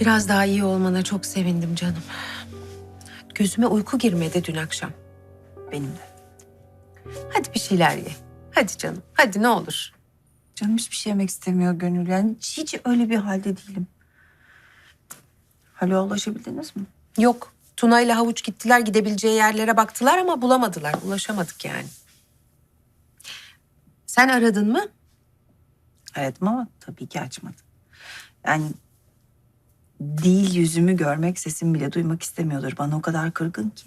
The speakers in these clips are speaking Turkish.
Biraz daha iyi olmana çok sevindim canım. Gözüme uyku girmedi dün akşam. Benim de. Hadi bir şeyler ye. Hadi canım. Hadi ne olur. Canım hiçbir şey yemek istemiyor Gönül. Yani hiç, hiç öyle bir halde değilim. Haluk'a ulaşabildiniz mi? Yok. Tuna ile Havuç gittiler gidebileceği yerlere baktılar ama bulamadılar. Ulaşamadık yani. Sen aradın mı? Aradım ama tabii ki açmadı. Yani değil yüzümü görmek, sesimi bile duymak istemiyordur. Bana o kadar kırgın ki.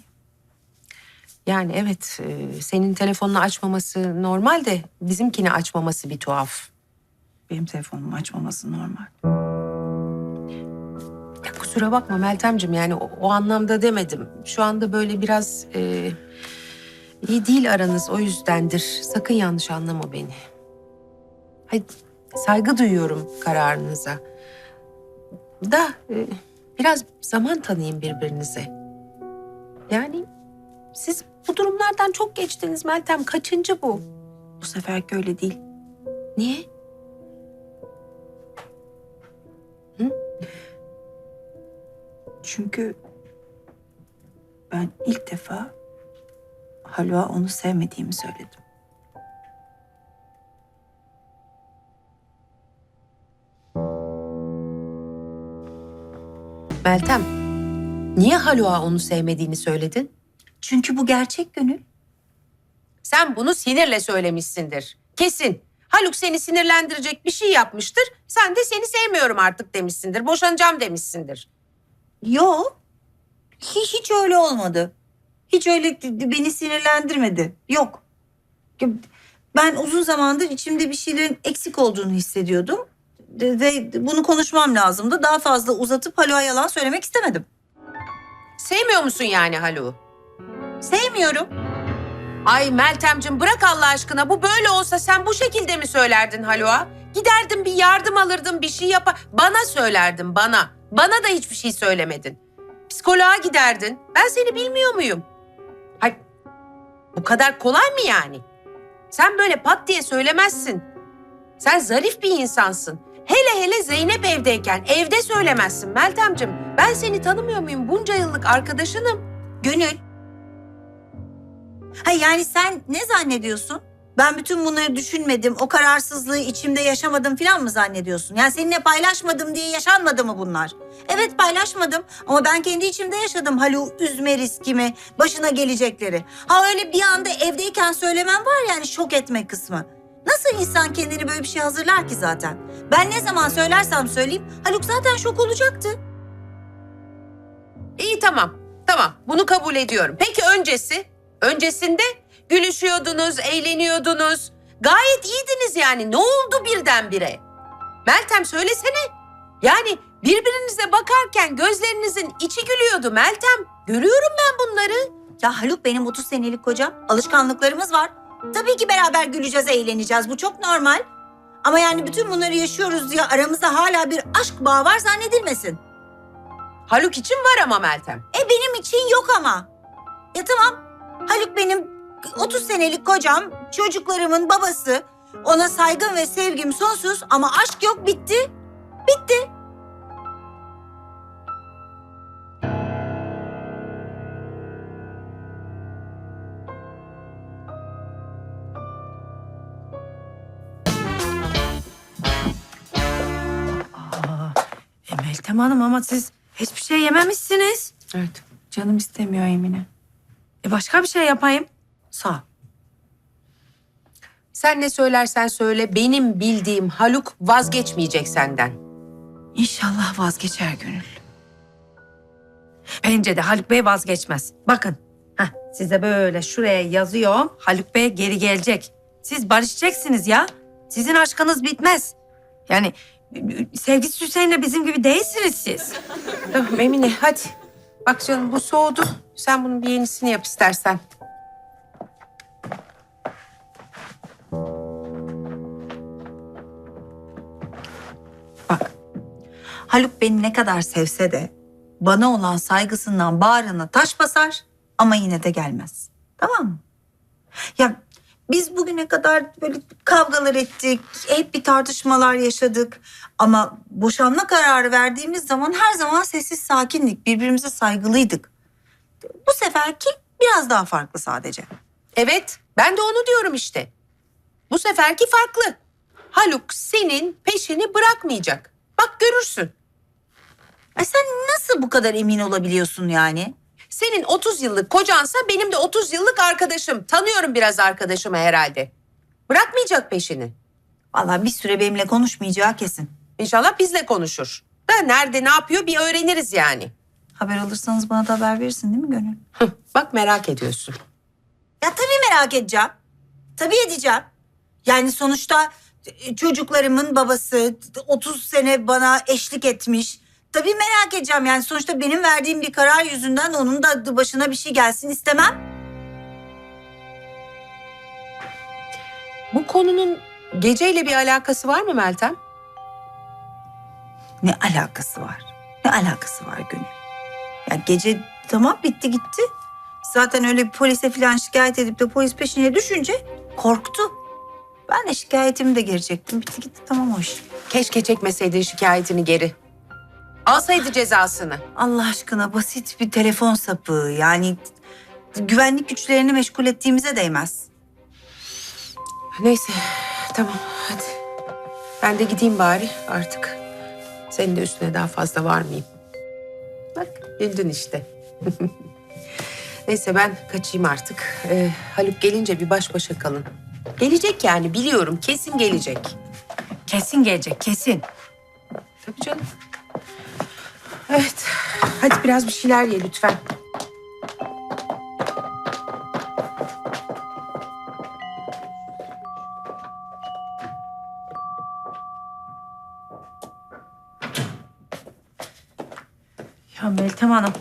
Yani evet e, senin telefonunu açmaması normal de bizimkini açmaması bir tuhaf. Benim telefonumu açmaması normal. Ya kusura bakma Meltemciğim yani o, o anlamda demedim. Şu anda böyle biraz e, iyi değil aranız o yüzdendir. Sakın yanlış anlama beni. Hayır, saygı duyuyorum kararınıza. Da e, biraz zaman tanıyın birbirinize. Yani siz bu durumlardan çok geçtiniz Meltem. Kaçıncı bu? Bu seferki öyle değil. Niye? Çünkü ben ilk defa Haluk'a onu sevmediğimi söyledim. Meltem, niye Haluk'a onu sevmediğini söyledin? Çünkü bu gerçek Gönül. Sen bunu sinirle söylemişsindir. Kesin. Haluk seni sinirlendirecek bir şey yapmıştır. Sen de seni sevmiyorum artık demişsindir. Boşanacağım demişsindir. Yok. Hiç, hiç öyle olmadı. Hiç öyle beni sinirlendirmedi. Yok. Ben uzun zamandır içimde bir şeylerin eksik olduğunu hissediyordum. Ve bunu konuşmam lazımdı. Daha fazla uzatıp Haluk'a yalan söylemek istemedim. Sevmiyor musun yani Haluk'u? Sevmiyorum. Ay Meltemcim bırak Allah aşkına. Bu böyle olsa sen bu şekilde mi söylerdin Haluk'a? Giderdin bir yardım alırdın bir şey yapar. Bana söylerdin bana. Bana da hiçbir şey söylemedin. Psikoloğa giderdin. Ben seni bilmiyor muyum? Hay bu kadar kolay mı yani? Sen böyle pat diye söylemezsin. Sen zarif bir insansın. Hele hele Zeynep evdeyken evde söylemezsin Meltemcim. Ben seni tanımıyor muyum? Bunca yıllık arkadaşınım. Gönül. Ha yani sen ne zannediyorsun? Ben bütün bunları düşünmedim, o kararsızlığı içimde yaşamadım falan mı zannediyorsun? Yani seninle paylaşmadım diye yaşanmadı mı bunlar? Evet paylaşmadım ama ben kendi içimde yaşadım Haluk'u üzme riskimi, başına gelecekleri. Ha öyle bir anda evdeyken söylemem var yani şok etme kısmı. Nasıl insan kendini böyle bir şey hazırlar ki zaten? Ben ne zaman söylersem söyleyeyim Haluk zaten şok olacaktı. İyi tamam. Tamam. Bunu kabul ediyorum. Peki öncesi? Öncesinde gülüşüyordunuz, eğleniyordunuz. Gayet iyiydiniz yani. Ne oldu birdenbire? Meltem söylesene. Yani birbirinize bakarken gözlerinizin içi gülüyordu Meltem. Görüyorum ben bunları. Ya Haluk benim 30 senelik kocam. Alışkanlıklarımız var. Tabii ki beraber güleceğiz, eğleneceğiz. Bu çok normal. Ama yani bütün bunları yaşıyoruz diye aramızda hala bir aşk bağı var zannedilmesin. Haluk için var ama Meltem. E benim için yok ama. Ya tamam. Haluk benim 30 senelik kocam, çocuklarımın babası. Ona saygım ve sevgim sonsuz ama aşk yok bitti. Bitti. Hanım ama siz hiçbir şey yememişsiniz. Evet. Canım istemiyor Emine. E başka bir şey yapayım. Sağ ol. Sen ne söylersen söyle benim bildiğim Haluk vazgeçmeyecek senden. İnşallah vazgeçer Gönül. Bence de Haluk Bey vazgeçmez. Bakın heh, size böyle şuraya yazıyorum. Haluk Bey geri gelecek. Siz barışacaksınız ya. Sizin aşkınız bitmez. Yani sevgisiz Hüseyin'le bizim gibi değilsiniz siz. Tamam Emine hadi. Bak canım bu soğudu. Sen bunun bir yenisini yap istersen. Bak. Haluk beni ne kadar sevse de bana olan saygısından bağrına taş basar ama yine de gelmez. Tamam mı? Ya Biz bugüne kadar böyle kavgalar ettik, hep bir tartışmalar yaşadık. Ama boşanma kararı verdiğimiz zaman her zaman sessiz sakindik, birbirimize saygılıydık. Bu seferki biraz daha farklı sadece. Evet, ben de onu diyorum işte. Bu seferki farklı. Haluk senin peşini bırakmayacak. Bak görürsün. Ay sen nasıl bu kadar emin olabiliyorsun yani? Senin 30 yıllık kocansa benim de 30 yıllık arkadaşım. Tanıyorum biraz arkadaşımı herhalde. Bırakmayacak peşini. Vallahi bir süre benimle konuşmayacağı kesin. İnşallah bizle konuşur. Da nerede ne yapıyor bir öğreniriz yani. Haber alırsanız bana da haber verirsin değil mi Gönül? Hıh, Bak merak ediyorsun. Ya tabii merak edeceğim. Tabii edeceğim. Yani sonuçta e, çocuklarımın babası 30 sene bana eşlik etmiş. Tabii merak edeceğim yani sonuçta benim verdiğim bir karar yüzünden onun da başına bir şey gelsin istemem. Bu konunun geceyle bir alakası var mı Meltem? Ne alakası var? Ne alakası var Gönül? Ya gece tamam bitti gitti. Zaten öyle bir polise falan şikayet edip de polis peşine düşünce korktu. Ben de şikayetimi de girecektim. Bitti gitti tamam o iş. Keşke çekmeseydin şikayetini geri. Alsaydı cezasını. Allah aşkına basit bir telefon sapı. Yani güvenlik güçlerini meşgul ettiğimize değmez. Neyse tamam hadi. Ben de gideyim bari artık. Senin de üstüne daha fazla varmayayım. Bak güldün işte. Neyse ben kaçayım artık. Ee, Haluk gelince bir baş başa kalın. Gelecek yani biliyorum kesin gelecek. Kesin gelecek kesin. Tabii canım. Evet hadi biraz bir şeyler ye lütfen. Ya Meltem Hanım.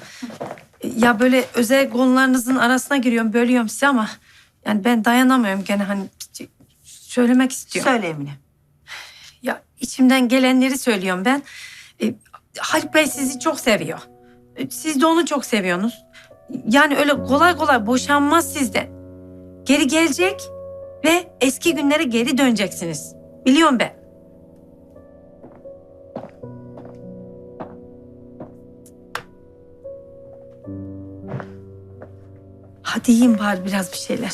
Ya böyle özel konularınızın arasına giriyorum, bölüyorum sizi ama... Yani ben dayanamıyorum gene hani söylemek istiyorum. Söyle Emine. Ya içimden gelenleri söylüyorum ben. E, Haluk Bey sizi çok seviyor. Siz de onu çok seviyorsunuz. Yani öyle kolay kolay boşanmaz sizden. Geri gelecek ve eski günlere geri döneceksiniz. Biliyorum ben. Hadi yiyin bari biraz bir şeyler.